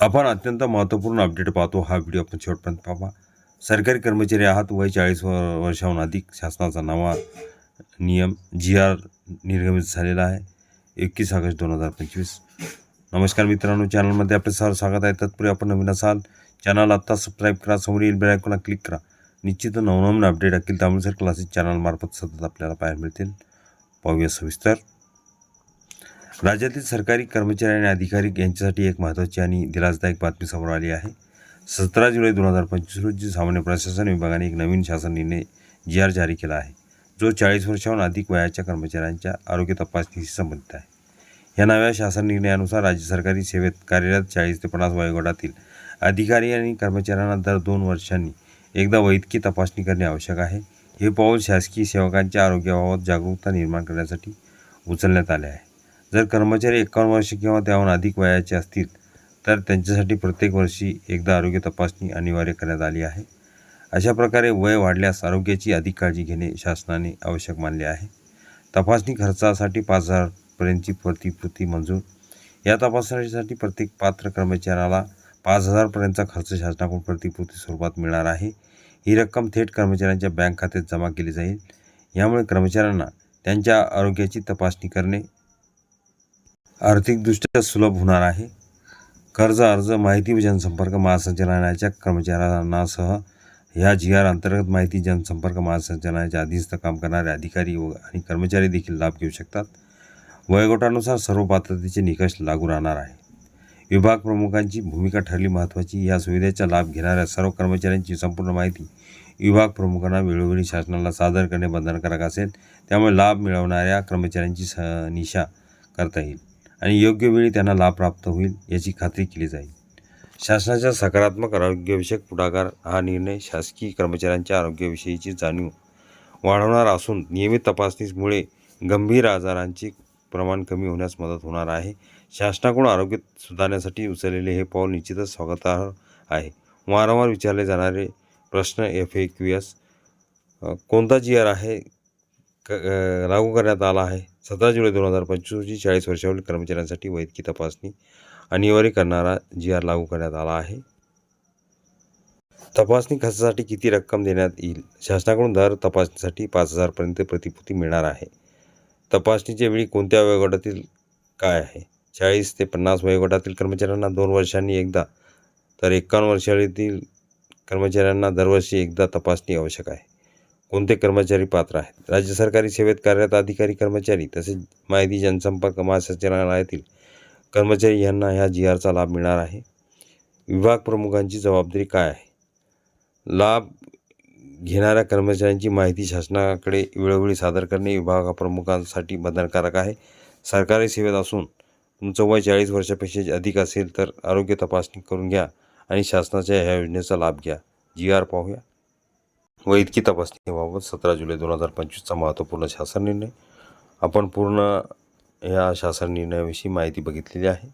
आपण अत्यंत महत्त्वपूर्ण अपडेट पाहतो. हा व्हिडिओ आपण शेवटपर्यंत पाहा सरकारी कर्मचारी आहात. वय चाळीस वर्षाहून अधिक. शासनाचा नवा नियम जी आर निर्गमित झालेला आहे. एकवीस ऑगस्ट दोन हजार पंचवीस. नमस्कार मित्रांनो. चॅनलमध्ये आपले सर स्वागत आहे. तत्पूर्वी आपण नवीन असाल चॅनल आत्ता सबस्क्राईब करा. समोरील येईल बेलायकोला क्लिक करा. निश्चित नवनवीन अपडेट असतील त्यामुळे सर क्लासेस चॅनलमार्फत सतत आपल्याला पाहायला मिळतील. पाहूया सविस्तर. राज्यातील सरकारी कर्मचारी आणि अधिकारी यांच्यासाठी एक महत्त्वाची आणि दिलासदायक बातमी समोर आली आहे. सतरा जुलै दोन हजार पंचवीस रोजी सामान्य प्रशासन विभागाने एक नवीन शासन निर्णय जी आर जारी केला आहे जो चाळीस वर्षाहून अधिक वयाच्या कर्मचाऱ्यांच्या आरोग्य तपासणीशी संबंधित आहे. या नव्या शासन निर्णयानुसार राज्य सरकारी सेवेत कार्यरत चाळीस ते पन्नास वयोगटातील अधिकारी आणि कर्मचाऱ्यांना दर दोन वर्षांनी एकदा वैद्यकीय तपासणी करणे आवश्यक आहे. हे पाऊल शासकीय सेवकांच्या आरोग्याबाबत जागरूकता निर्माण करण्यासाठी उचलण्यात आले आहे. जर कर्मचारी एकावन्न वर्ष किंवा त्याहून अधिक वयाचे असतील तर त्यांच्यासाठी प्रत्येक वर्षी एकदा आरोग्य तपासणी अनिवार्य करण्यात आली आहे. अशा प्रकारे वय वाढल्यास आरोग्याची अधिक काळजी घेणे शासनाने आवश्यक मानले आहे. तपासणी खर्चासाठी पाच हजारपर्यंतची प्रतिपूर्ती मंजूर. या तपासणीसाठी प्रत्येक पात्र कर्मचाऱ्याला पाच हजारपर्यंतचा खर्च शासनाकडून प्रतिपूर्ती स्वरूपात मिळणार आहे. ही रक्कम थेट कर्मचाऱ्यांच्या बँक खात्यात जमा केली जाईल. यामुळे कर्मचाऱ्यांना त्यांच्या आरोग्याची तपासणी करणे आर्थिकदृष्ट्या सुलभ होणार आहे. कर्ज अर्ज माहिती व जनसंपर्क महासंचालनाच्या कर्मचाऱ्यांनासह ह्या जी आर अंतर्गत माहिती जनसंपर्क महासंचालनाच्या अधीनस्थ काम करणारे अधिकारी व आणि कर्मचारी देखील लाभ घेऊ शकतात. वयोगटानुसार सर्व पात्रतेचे निकष लागू राहणार आहे. विभाग प्रमुखांची भूमिका ठरली महत्त्वाची. या सुविधेचा लाभ घेणाऱ्या सर्व कर्मचाऱ्यांची संपूर्ण माहिती विभाग प्रमुखांना वेळोवेळी शासनाला सादर करणे बंधनकारक असेल. त्यामुळे लाभ मिळवणाऱ्या कर्मचाऱ्यांची स निशा करता येईल. आणि योग्य वेळी त्यांना लाभ प्राप्त होईल याची खात्री केली जाईल. शासनाच्या सकारात्मक आरोग्यविषयक पुढाकार हा निर्णय शासकीय कर्मचाऱ्यांच्या आरोग्याविषयीची जाणीव वाढवणार असून नियमित तपासणीमुळे गंभीर आजारांचे प्रमाण कमी होण्यास मदत होणार आहे. शासनाकडून आरोग्य सुधारण्यासाठी उचललेले हे पाऊल निश्चितच स्वागतार्ह आहे. वारंवार विचारले जाणारे प्रश्न एफ ए क्यू एस कोणता जी आर आहे क लागू करण्यात आला आहे? सतरा जुलै दोन हजार पंचवीस रोजी चाळीस वर्षावरील कर्मचाऱ्यांसाठी वैद्यकीय तपासणी अनिवार्य करणारा जी आर लागू करण्यात आला आहे. तपासणी खर्चासाठी किती रक्कम देण्यात येईल? शासनाकडून दर तपासणीसाठी पाच हजारपर्यंत प्रतिपूर्ती मिळणार आहे. तपासणीच्या वेळी कोणत्या वयोगटातील काय आहे? चाळीस ते पन्नास वयोगटातील कर्मचाऱ्यांना दोन वर्षांनी एकदा तर एकावन्न वर्षातील कर्मचाऱ्यांना दरवर्षी एकदा तपासणी आवश्यक आहे. कोणते कर्मचारी पात्र आहेत? राज्य सरकारी सेवेत कार्यरत अधिकारी कर्मचारी तसेच माहिती जनसंपर्क महासंचालनालयातील कर्मचारी यांना ह्या जी आरचा लाभ मिळणार आहे. विभाग प्रमुखांची जबाबदारी काय आहे? लाभ घेणाऱ्या कर्मचाऱ्यांची माहिती शासनाकडे वेळोवेळी सादर करणे विभागाप्रमुखांसाठी बंधनकारक आहे. सरकारी सेवेत असून तुमचं वय चाळीस वर्षापेक्षा अधिक असेल तर आरोग्य तपासणी करून घ्या आणि शासनाच्या ह्या योजनेचा लाभ घ्या. जी आर पाहूया. वैद्यकीय तपासणीबाबत सतरा जुलै दोन हजार पंचवीसचा महत्त्वपूर्ण शासन निर्णय. आपण पूर्ण या शासन निर्णयाविषयी माहिती बघितलेली आहे.